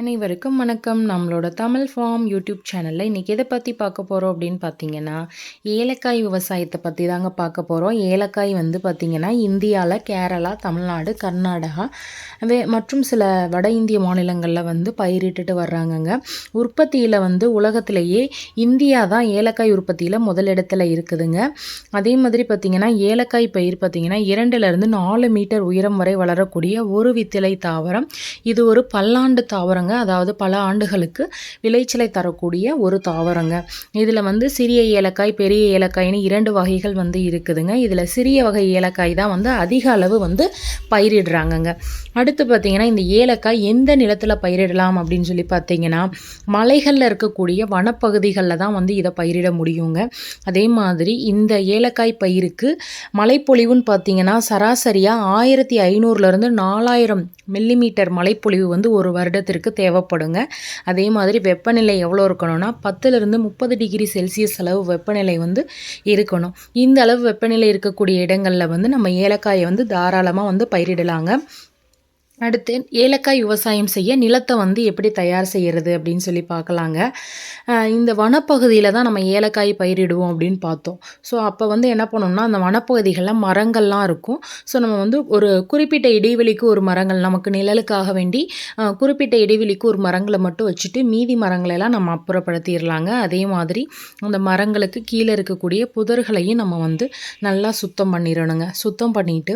அனைவருக்கும் வணக்கம். நம்மளோட தமிழ் ஃபார்ம் யூடியூப் சேனலில் இன்றைக்கி எதை பற்றி பார்க்க போகிறோம் அப்படின்னு பார்த்தீங்கன்னா ஏலக்காய் விவசாயத்தை பற்றி தாங்க பார்க்க போகிறோம் ஏலக்காய் வந்து பார்த்திங்கன்னா இந்தியாவில் கேரளா தமிழ்நாடு கர்நாடகா வே மற்றும் சில வட இந்திய மாநிலங்களில் வந்து பயிரிட்டுட்டு வர்றாங்கங்க. உற்பத்தியில் வந்து உலகத்திலேயே இந்தியா தான் ஏலக்காய் உற்பத்தியில் முதலிடத்தில் இருக்குதுங்க. அதே மாதிரி பார்த்திங்கன்னா ஏலக்காய் பயிர் பார்த்திங்கன்னா இரண்டுலேருந்து நாலு மீட்டர் உயரம் வரை வளரக்கூடிய ஒரு வித்திலை தாவரம். இது ஒரு பல்லாண்டு தாவரங்க. தாவரங்க. அதாவது பல ஆண்டுகளுக்கு விளைச்சலை தரக்கூடிய ஒரு தாவரங்க. இதில் வந்து சிறிய ஏலக்காய் பெரிய ஏலக்காய்னு இரண்டு வகைகள் வந்து இருக்குதுங்க. இதில் சிறிய வகை ஏலக்காய் தான் வந்து அதிக அளவு வந்து பயிரிடுறாங்கங்க. அடுத்து பார்த்திங்கன்னா இந்த ஏலக்காய் எந்த நிலத்தில் பயிரிடலாம் அப்படின்னு சொல்லி பார்த்தீங்கன்னா மலைகளில் இருக்கக்கூடிய வனப்பகுதிகளில் தான் வந்து இதை பயிரிட முடியுங்க. அதே மாதிரி இந்த ஏலக்காய் பயிருக்கு மழைப்பொழிவுன்னு பார்த்திங்கன்னா சராசரியாக ஆயிரத்தி ஐநூறுலேருந்து நாலாயிரம் மில்லிமீட்டர் மழைப்பொழிவு வந்து ஒரு வருடத்திற்கு தேவைப்படுங்க. அதே மாதிரி வெப்பநிலை எவ்வளோ இருக்கணும்னா பத்துலேருந்து முப்பது டிகிரி செல்சியஸ் அளவு வெப்பநிலை வந்து இருக்கணும். இந்த அளவு வெப்பநிலை இருக்கக்கூடிய இடங்களில் வந்து நம்ம ஏலக்காயை வந்து தாராளமாக வந்து பயிரிடலாங்க. அடுத்து ஏலக்காய் விவசாயம் செய்ய நிலத்தை வந்து எப்படி தயார் செய்கிறது அப்படின்னு சொல்லி பார்க்கலாங்க. இந்த வனப்பகுதியில் தான் நம்ம ஏலக்காய் பயிரிடுவோம் அப்படின்னு பார்த்தோம். ஸோ அப்போ வந்து என்ன பண்ணோம்னா அந்த வனப்பகுதிகளில் மரங்கள்லாம் இருக்கும். ஸோ நம்ம வந்து ஒரு குறிப்பிட்ட இடைவெளிக்கு ஒரு மரங்கள் நமக்கு நிழலுக்காக வேண்டி குறிப்பிட்ட இடைவெளிக்கு ஒரு மரங்களை மட்டும் வச்சுட்டு மீதி மரங்களெல்லாம் நம்ம அப்புறப்படுத்திடலாங்க. அதே மாதிரி அந்த மரங்களுக்கு கீழே இருக்கக்கூடிய புதர்களையும் நம்ம வந்து நல்லா சுத்தம் பண்ணிடணுங்க. சுத்தம் பண்ணிவிட்டு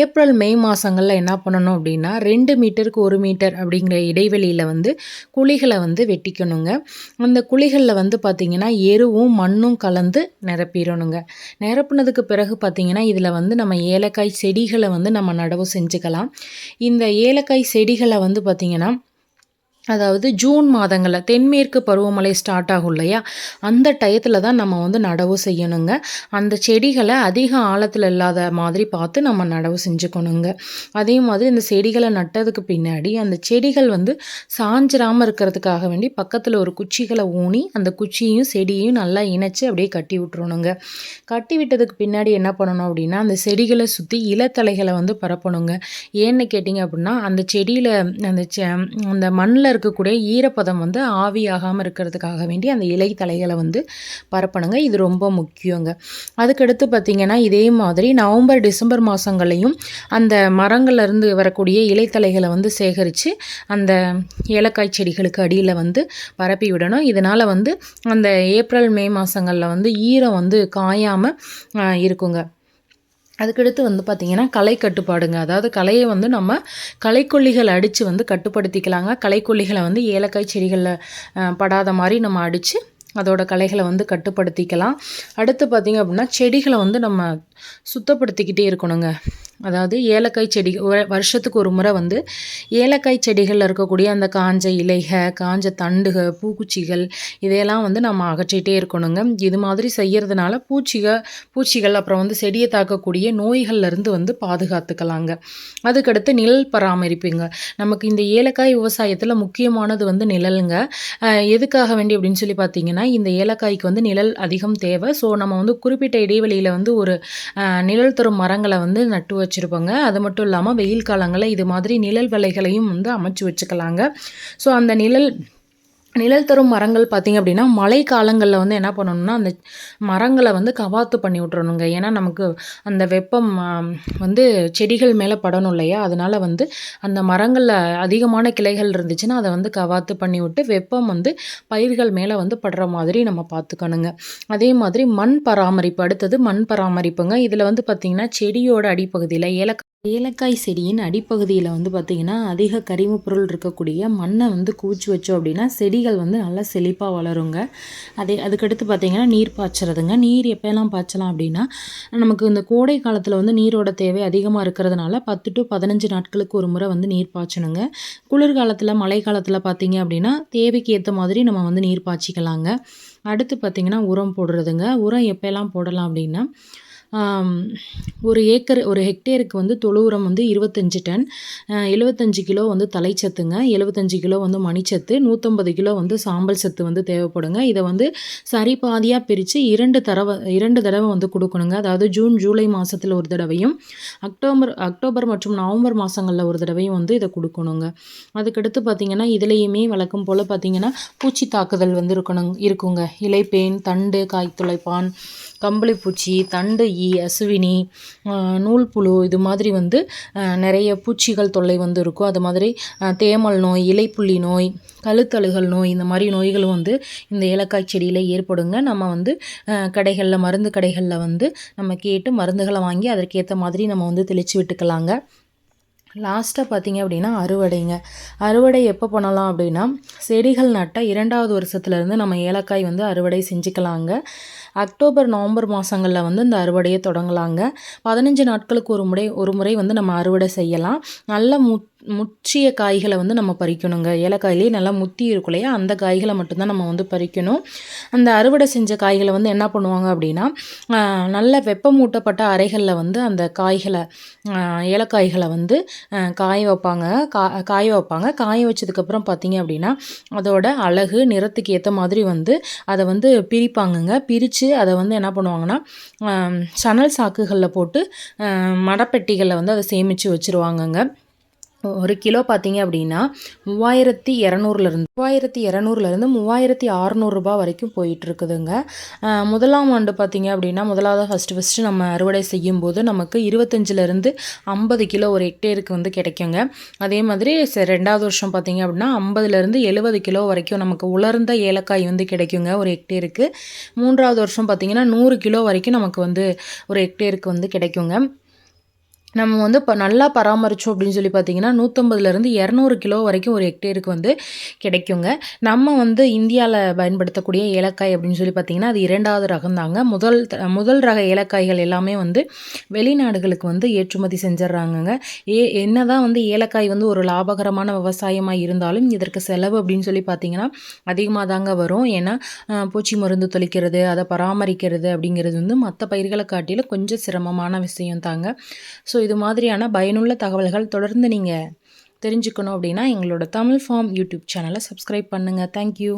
ஏப்ரல் மே மாதங்களில் என்ன பண்ணணும் அப்படின்னா ரெண்டு மீட்டருக்கு ஒரு மீட்டர் அப்படிங்கிற இடைவெளியில் வந்து குழிகளை வந்து வெட்டிக்கணுங்க. அந்த குழிகளில் வந்து பார்த்திங்கன்னா எருவும் மண்ணும் கலந்து நிரப்பிடணுங்க. நிரப்புனதுக்கு பிறகு பார்த்திங்கன்னா இதில் வந்து நம்ம ஏலக்காய் செடிகளை வந்து நம்ம நடவு செஞ்சுக்கலாம். இந்த ஏலக்காய் செடிகளை வந்து பார்த்திங்கன்னா அதாவது ஜூன் மாதங்களில் தென்மேற்கு பருவமழை ஸ்டார்ட் ஆகும் இல்லையா? அந்த டயத்தில் தான் நம்ம வந்து நடவு செய்யணுங்க. அந்த செடிகளை அதிக ஆழத்தில் இல்லாத மாதிரி பார்த்து நம்ம நடவு செஞ்சுக்கணுங்க. அதே மாதிரி இந்த செடிகளை நட்டதுக்கு பின்னாடி அந்த செடிகள் வந்து சாஞ்சிராமல் இருக்கிறதுக்காக வேண்டி பக்கத்தில் ஒரு குச்சிகளை ஊனி அந்த குச்சியும் செடியையும் நல்லா இணைச்சி அப்படியே கட்டி விட்டுறணுங்க. கட்டி விட்டதுக்கு பின்னாடி என்ன பண்ணணும் அப்படின்னா அந்த செடிகளை சுற்றி இலத்தலைகளை வந்து பரப்பணுங்க. ஏன்னு கேட்டிங்க அப்படின்னா அந்த செடியில் அந்த அந்த மண்ணில் இருக்கக்கூடிய ஈரப்பதம் வந்து ஆவியாகாமல் இருக்கிறதுக்காக வேண்டி அந்த இலை தலைகளை வந்து பரப்பணுங்க. இது ரொம்ப முக்கியங்க. அதுக்கடுத்து பார்த்திங்கன்னா இதே மாதிரி நவம்பர் டிசம்பர் மாதங்களையும் அந்த மரங்கள்லேருந்து வரக்கூடிய இலைத்தலைகளை வந்து சேகரித்து அந்த ஏலக்காய் செடிகளுக்கு அடியில் வந்து பரப்பி விடணும். இதனால் வந்து அந்த ஏப்ரல் மே மாதங்களில் வந்து ஈரம் வந்து காயாமல் இருக்குங்க. அதுக்கடுத்து வந்து பார்த்திங்கன்னா கலை கட்டுப்பாடுங்க. அதாவது கலையை வந்து நம்ம கலைக்கொல்லிகளை அடித்து வந்து கட்டுப்படுத்திக்கலாங்க. கலைக்கொல்லிகளை வந்து ஏலக்காய் செடிகளில் படாத மாதிரி நம்ம அடித்து அதோட கலைகளை வந்து கட்டுப்படுத்திக்கலாம். அடுத்து பார்த்திங்க அப்படின்னா செடிகளை வந்து நம்ம சுத்தப்படுத்திக்கிட்டே இருக்கணுங்க. அதாவது ஏலக்காய் செடி வருஷத்துக்கு ஒரு முறை வந்து ஏலக்காய் செடிகளில் இருக்கக்கூடிய அந்த காஞ்ச இலைக காஞ்ச தண்டுக பூக்குச்சிகள் இதையெல்லாம் வந்து நம்ம அகற்றிட்டே இருக்கணுங்க. இது மாதிரி செய்கிறதுனால பூச்சிக பூச்சிகள் அப்புறம் வந்து செடியை தாக்கக்கூடிய நோய்கள்லேருந்து வந்து பாதுகாத்துக்கலாங்க. அதுக்கடுத்து நிழல் பராமரிப்புங்க. நமக்கு இந்த ஏலக்காய் விவசாயத்தில் முக்கியமானது வந்து நிழலுங்க. எதுக்காக வேண்டி அப்படின்னு சொல்லி பார்த்தீங்கன்னா இந்த ஏலக்காய்க்கு வந்து நிழல் அதிகம் தேவை. ஸோ நம்ம வந்து குறிப்பிட்ட இடைவெளியில் வந்து ஒரு நிழல் தரும் மரங்களை வந்து நட்டு வச்சுருப்போங்க. அது மட்டும் இல்லாமல் வெயில் காலங்களில் இது மாதிரி நிழல் வலைகளையும் வந்து அமைச்சு வச்சுக்கலாங்க. ஸோ அந்த நிழல் நிழல் தரும் மரங்கள் பார்த்திங்க அப்படின்னா மழை காலங்களில் வந்து என்ன பண்ணணும்னா அந்த மரங்களை வந்து கவாத்து பண்ணி விட்றணுங்க ஏன்னா நமக்கு அந்த வெப்பம் வந்து செடிகள் மேலே படணும் இல்லையா? அதனால் வந்து அந்த மரங்களில் அதிகமான கிளைகள் இருந்துச்சுன்னா அதை வந்து கவாத்து பண்ணி விட்டு வெப்பம் வந்து பயிர்கள் மேலே வந்து படுற மாதிரி நம்ம பார்த்துக்கணுங்க. அதே மாதிரி மண் பராமரிப்பு அடுத்தது மண் பராமரிப்புங்க. இதில் வந்து பார்த்திங்கன்னா செடியோட அடிப்பகுதியில் ஏலக்காய் ஏலக்காய் செடியின் அடிப்பகுதியில் வந்து பார்த்திங்கன்னா அதிக கரிம பொருள் இருக்கக்கூடிய மண்ணை வந்து கூச்சி வச்சோம் அப்படின்னா செடிகள் வந்து நல்லா செழிப்பாக வளருங்க. அதே அதுக்கடுத்து பார்த்திங்கன்னா நீர் பாய்ச்சறதுங்க. நீர் எப்போல்லாம் பாய்ச்சலாம் அப்படின்னா நமக்கு இந்த கோடை காலத்தில் வந்து நீரோட தேவை அதிகமாக இருக்கிறதுனால பத்து டு பதினஞ்சு நாட்களுக்கு ஒரு முறை வந்து நீர் பாய்ச்சணுங்க. குளிர்காலத்தில் மழை காலத்தில் பார்த்திங்க அப்படின்னா தேவைக்கு ஏற்ற மாதிரி நம்ம வந்து நீர் பாய்ச்சிக்கலாங்க. அடுத்து பார்த்திங்கன்னா உரம் போடுறதுங்க. உரம் எப்போல்லாம் போடலாம் அப்படின்னா ஒரு ஏக்கர் ஒரு ஹெக்டேருக்கு வந்து தொழு உரம் வந்து இருபத்தஞ்சி டன். எழுபத்தஞ்சு கிலோ வந்து தலைச்சத்துங்க 75 கிலோ வந்து மணிச்சத்து நூற்றம்பது கிலோ வந்து சாம்பல் சத்து வந்து தேவைப்படுங்க. இதை வந்து சரி பாதியாக பிரித்து இரண்டு தடவை இரண்டு தடவை வந்து கொடுக்கணுங்க. அதாவது ஜூன் ஜூலை மாதத்தில் ஒரு தடவையும் அக்டோபர் அக்டோபர் மற்றும் நவம்பர் மாதங்களில் ஒரு தடவையும் வந்து இதை கொடுக்கணுங்க. அதுக்கடுத்து பார்த்திங்கன்னா இதுலேயுமே வழக்கம் போல் பார்த்திங்கன்னா பூச்சி தாக்குதல் வந்து இருக்கணும் இருக்குங்க. இலைப்பேன் தண்டு காய்த்துளைப்பான் கம்பளிப்பூச்சி தண்டு ஈ அசுவினி நூல்புழு இது மாதிரி வந்து நிறைய பூச்சிகள் தொல்லை வந்து இருக்கும். அது மாதிரி தேமல் நோய் இலைப்புள்ளி நோய் கழுத்தழுகல் நோய் இந்த மாதிரி நோய்களும் வந்து இந்த ஏலக்காய் செடியில் ஏற்படுங்க. நம்ம வந்து கடைகளில் மருந்து கடைகளில் வந்து நம்ம கேட்டு மருந்துகளை வாங்கி அதற்கேற்ற மாதிரி நம்ம வந்து தெளித்து விட்டுக்கலாங்க. லாஸ்ட்டாக பார்த்தீங்க அப்படின்னா அறுவடைங்க. அறுவடை எப்போ பண்ணலாம் அப்படின்னா செடிகள் நட்ட இரண்டாவது வருஷத்துலேருந்து நம்ம ஏலக்காய் வந்து அறுவடை செஞ்சுக்கலாங்க. அக்டோபர் நவம்பர் மாதங்களில் வந்து இந்த அறுவடையை தொடங்கலாங்க. பதினஞ்சு நாட்களுக்கு ஒரு முறை ஒரு முறை வந்து நம்ம அறுவடை செய்யலாம். நல்ல மு முற்றிய காய்களை வந்து நம்ம பறிக்கணுங்க. ஏலக்காயிலே நல்லா முத்தி இருக்கும் இல்லையா? அந்த காய்களை மட்டும்தான் நம்ம வந்து பறிக்கணும். அந்த அறுவடை செஞ்ச காய்களை வந்து என்ன பண்ணுவாங்க அப்படின்னா நல்ல வெப்பமூட்டப்பட்ட அறைகளில் வந்து அந்த காய்களை ஏலக்காய்களை வந்து காய வைப்பாங்க. கா காய வைப்பாங்க. காய வச்சதுக்கப்புறம் பார்த்தீங்க அப்படின்னா அதோட அழகு நிறத்துக்கு ஏற்ற மாதிரி வந்து அதை வந்து பிரிப்பாங்கங்க. பிரித்து அதை வந்து என்ன பண்ணுவாங்கன்னா சணல் சாக்குகளில் போட்டு மடப்பெட்டிகளில் வந்து அதை சேமித்து வச்சுருவாங்கங்க. ஒரு கிலோ பார்த்தீங்க அப்படின்னா மூவாயிரத்தி இரநூறுலேருந்து மூவாயிரத்தி இரநூறுலேருந்து மூவாயிரத்தி அறநூறுபா வரைக்கும் போயிட்டுருக்குதுங்க. முதலாம் ஆண்டு பார்த்தீங்க அப்படின்னா முதலாவது ஃபஸ்ட்டு ஃபஸ்ட்டு நம்ம அறுவடை செய்யும்போது நமக்கு இருபத்தஞ்சிலேருந்து ஐம்பது கிலோ ஒரு ஹெக்டேருக்கு வந்து கிடைக்குங்க. அதே மாதிரி ச- ரெண்டாவது வருஷம் பார்த்தீங்க அப்படின்னா ஐம்பதுலேருந்து எழுபது கிலோ வரைக்கும் நமக்கு உலர்ந்த ஏலக்காய் வந்து கிடைக்குங்க ஒரு ஹெக்டேருக்கு மூன்றாவது வருஷம் பார்த்தீங்கன்னா நூறு கிலோ வரைக்கும் நமக்கு வந்து ஒரு ஹெக்டேருக்கு வந்து கிடைக்குங்க. நம்ம வந்து இப்போ நல்லா பராமரித்தோம் அப்படின்னு சொல்லி பார்த்தீங்கன்னா நூற்றம்பதுலேருந்து இரநூறு கிலோ வரைக்கும் ஒரு ஹெக்டேருக்கு வந்து கிடைக்குங்க. நம்ம வந்து இந்தியாவில் பயன்படுத்தக்கூடிய ஏலக்காய் அப்படின்னு சொல்லி பார்த்தீங்கன்னா அது இரண்டாவது ரகம் தாங்க. முதல் த- முதல் ரக ஏலக்காய்கள் எல்லாமே வந்து வெளிநாடுகளுக்கு வந்து ஏற்றுமதி செஞ்சிட்றாங்கங்க ஏ என்ன தான் வந்து ஏலக்காய் வந்து ஒரு லாபகரமான விவசாயமாக இருந்தாலும் இதற்கு செலவு அப்படின்னு சொல்லி பார்த்தீங்கன்னா அதிகமாக தாங்க வரும். ஏன்னா பூச்சி மருந்து தெளிக்கிறது அதை பராமரிக்கிறது அப்படிங்கிறது வந்து மற்ற பயிர்களை காட்டிலும் கொஞ்சம் சிரமமான விஷயம் தாங்க. ஸோ இது மாதிரியான பயனுள்ள தகவல்கள் தொடர்ந்து நீங்கள் தெரிஞ்சுக்கணும் அப்படின்னா எங்களோட தமிழ் ஃபார்ம் யூடியூப் சேனலை சப்ஸ்கிரைப் பண்ணுங்கள் தேங்க்யூ